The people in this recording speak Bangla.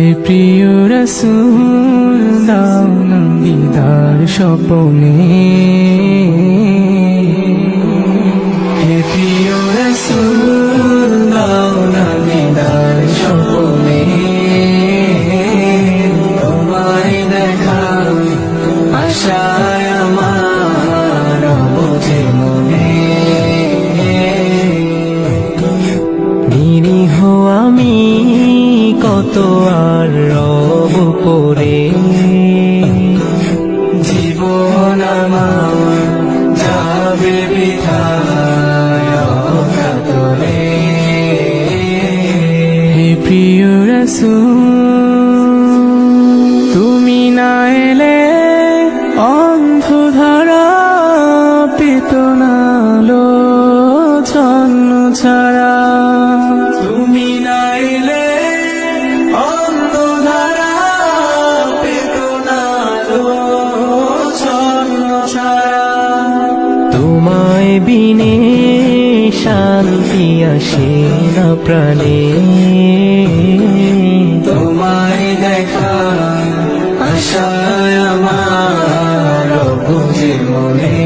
হে প্রিয় রসুল দাও না বিদার স্বপনে। কত আর রব পরে জীবন আমার যাবে বিধায় প্রিয় রসুল, তুমি না এলে অন্ধধারা পেত না ছাড়া। তুমি না এলে বিনে শান্তি আসে না প্রাণে। তোমার দেখা আশায় আমার বুঝে মনে